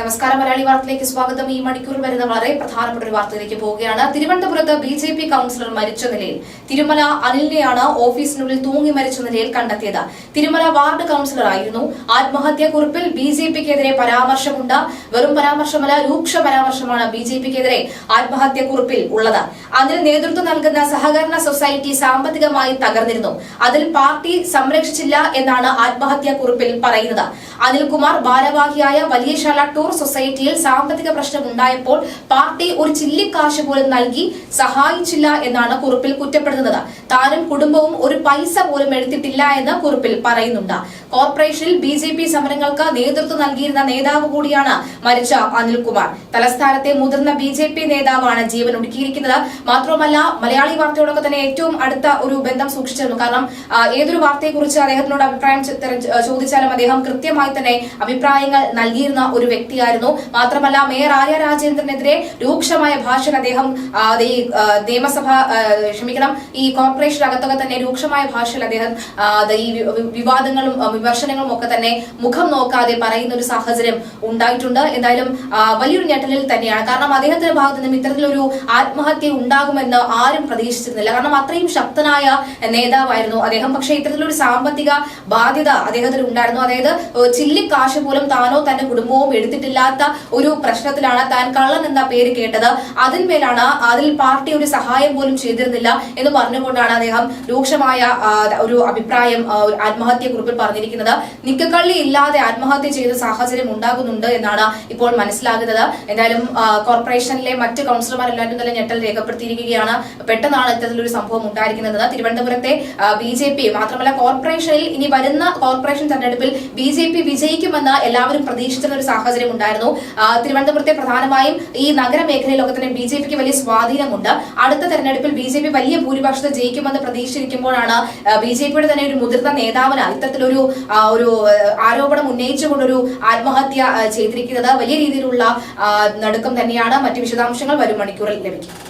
നമസ്കാരം. മലയാളി വാർത്തയിലേക്ക് സ്വാഗതം. ഈ മണിക്കൂർ വരുന്ന വളരെ പ്രധാനപ്പെട്ട ഒരു വാർത്തയിലേക്ക് പോവുകയാണ്. തിരുവനന്തപുരത്ത് ബി ജെ പി കൌൺസിലർ മരിച്ച നിലയിൽ തിരുമല അനിലിനെയാണ് ഓഫീസിനുള്ളിൽ തൂങ്ങി മരിച്ച നിലയിൽ കണ്ടെത്തിയത്. തിരുമല വാർഡ് കൌൺസിലറായിരുന്നു. ആത്മഹത്യാക്കുറിപ്പിൽ ബി ജെ പിക്കെതിരെ പരാമർശമുണ്ട്. വെറും പരാമർശമല്ല രൂക്ഷ പരാമർശമാണ് ബി ജെ പിക്കെതിരെ ആത്മഹത്യാക്കുറിപ്പിൽ ഉള്ളത്. അതിന് നേതൃത്വം നൽകുന്ന സഹകരണ സൊസൈറ്റി സാമ്പത്തികമായി തകർന്നിരുന്നു. അതിൽ പാർട്ടി സംരക്ഷിച്ചില്ല എന്നാണ് ആത്മഹത്യാക്കുറിപ്പിൽ പറയുന്നത്. അനിൽകുമാർ ഭാരവാഹിയായ വലിയശാല ടൂർ സൊസൈറ്റിയിൽ സാമ്പത്തിക പ്രശ്നം ഉണ്ടായപ്പോൾ പാർട്ടി ഒരു ചില്ലിക്കാശ് പോലും നൽകി സഹായിച്ചില്ല എന്നാണ് കുറിപ്പിൽ കുറ്റപ്പെടുത്തുന്നത്. താനും കുടുംബവും ഒരു പൈസ പോലും എടുത്തിട്ടില്ല എന്ന് കുറിപ്പിൽ പറയുന്നുണ്ട്. കോർപ്പറേഷനിൽ ബി ജെ പി സമരങ്ങൾക്ക് നേതൃത്വം നൽകിയിരുന്ന നേതാവ് കൂടിയാണ് മരിച്ച അനിൽകുമാർ. തലസ്ഥാനത്തെ മുതിർന്ന ബി ജെ പി നേതാവാണ് ജീവൻ ഒടുക്കിയിരിക്കുന്നത്. മാത്രമല്ല മലയാളി വാർത്തയോടൊക്കെ തന്നെ ഏറ്റവും അടുത്ത ഒരു ബന്ധം സൂക്ഷിച്ചിരുന്നു. കാരണം ഏതൊരു വാർത്തയെക്കുറിച്ച് അദ്ദേഹത്തിനോട് അഭിപ്രായം ചോദിച്ചാലും അദ്ദേഹം കൃത്യമായി തന്നെ അഭിപ്രായങ്ങൾ നൽകിയിരുന്ന ഒരു വ്യക്തിയായിരുന്നു. മാത്രമല്ല മേയർ ആര്യ രാജേന്ദ്രനെതിരെ രൂക്ഷമായ ഭാഷയിൽ അദ്ദേഹം നിയമസഭ ക്ഷമിക്കണം ഈ കോർപ്പറേഷൻ അകത്തൊക്കെ തന്നെ രൂക്ഷമായ ഭാഷയിൽ അദ്ദേഹം ഈ വിവാദങ്ങളും വിമർശനങ്ങളും ഒക്കെ തന്നെ മുഖം നോക്കാതെ പറയുന്ന ഒരു സാഹചര്യം ഉണ്ടായിട്ടുണ്ട്. എന്തായാലും വലിയൊരു ഞെട്ടലിൽ തന്നെയാണ്. കാരണം അദ്ദേഹത്തിന്റെ ഭാഗത്ത് നിന്നും ഇത്തരത്തിലൊരു ആത്മഹത്യ ഉണ്ടാകുമെന്ന് ആരും പ്രതീക്ഷിച്ചിരുന്നില്ല. കാരണം അത്രയും ശക്തനായ നേതാവായിരുന്നു അദ്ദേഹം. പക്ഷേ ഇത്തരത്തിലൊരു സാമ്പത്തിക ബാധ്യത അദ്ദേഹത്തിന് ഉണ്ടായിരുന്നു. അതായത് ചില്ലി ചില്ലിക്കാശ് പോലും താനോ തന്റെ കുടുംബവും എടുത്തിട്ടില്ലാത്ത ഒരു പ്രശ്നത്തിലാണ് താൻ കള്ളൻ എന്ന പേര് കേട്ടത്. അതിന്മേലാണ് അതിൽ പാർട്ടി ഒരു സഹായം പോലും ചെയ്തിരുന്നില്ല എന്ന് പറഞ്ഞുകൊണ്ടാണ് അദ്ദേഹം രൂക്ഷമായ ഒരു അഭിപ്രായം ആത്മഹത്യ കുറിപ്പിൽ പറഞ്ഞിരിക്കുന്നത്. നിക്കക്കള്ളി ഇല്ലാതെ ആത്മഹത്യ ചെയ്ത സാഹചര്യം ഉണ്ടാകുന്നുണ്ട് എന്നാണ് ഇപ്പോൾ മനസ്സിലാകുന്നത്. എന്തായാലും കോർപ്പറേഷനിലെ മറ്റ് കൗൺസിലർമാരെല്ലാവരും തന്നെ ഞെട്ടൽ രേഖപ്പെടുത്തിയിരിക്കുകയാണ്. പെട്ടെന്നാണ് ഇത്തരത്തിലൊരു സംഭവം ഉണ്ടായിരിക്കുന്നത്. തിരുവനന്തപുരത്തെ ബി ജെ പി മാത്രമല്ല കോർപ്പറേഷനിൽ ഇനി വരുന്ന കോർപ്പറേഷൻ തെരഞ്ഞെടുപ്പിൽ ബി ജെ പി വിജയിക്കുമെന്ന് എല്ലാവരും പ്രതീക്ഷിച്ചിരുന്ന ഒരു സാഹചര്യം ഉണ്ടായിരുന്നു. തിരുവനന്തപുരത്തെ പ്രധാനമായും ഈ നഗരമേഖലയിലൊക്കെ തന്നെ ബി ജെ പിക്ക് വലിയ സ്വാധീനമുണ്ട്. അടുത്ത തെരഞ്ഞെടുപ്പിൽ ബി ജെ പി വലിയ ഭൂരിപക്ഷത്തെ ജയിക്കുമെന്ന് പ്രതീക്ഷിച്ചിരിക്കുമ്പോഴാണ് ബി ജെ പിയുടെ തന്നെ ഒരു മുതിർന്ന നേതാവിന് ഇത്തരത്തിലൊരു ഒരു ആരോപണം ഉന്നയിച്ചുകൊണ്ടൊരു ആത്മഹത്യ ചെയ്തിരിക്കുന്നത് വലിയ രീതിയിലുള്ള നടുക്കം തന്നെയാണ്. മറ്റു വിശദാംശങ്ങൾ വരും മണിക്കൂറിൽ ലഭിക്കും.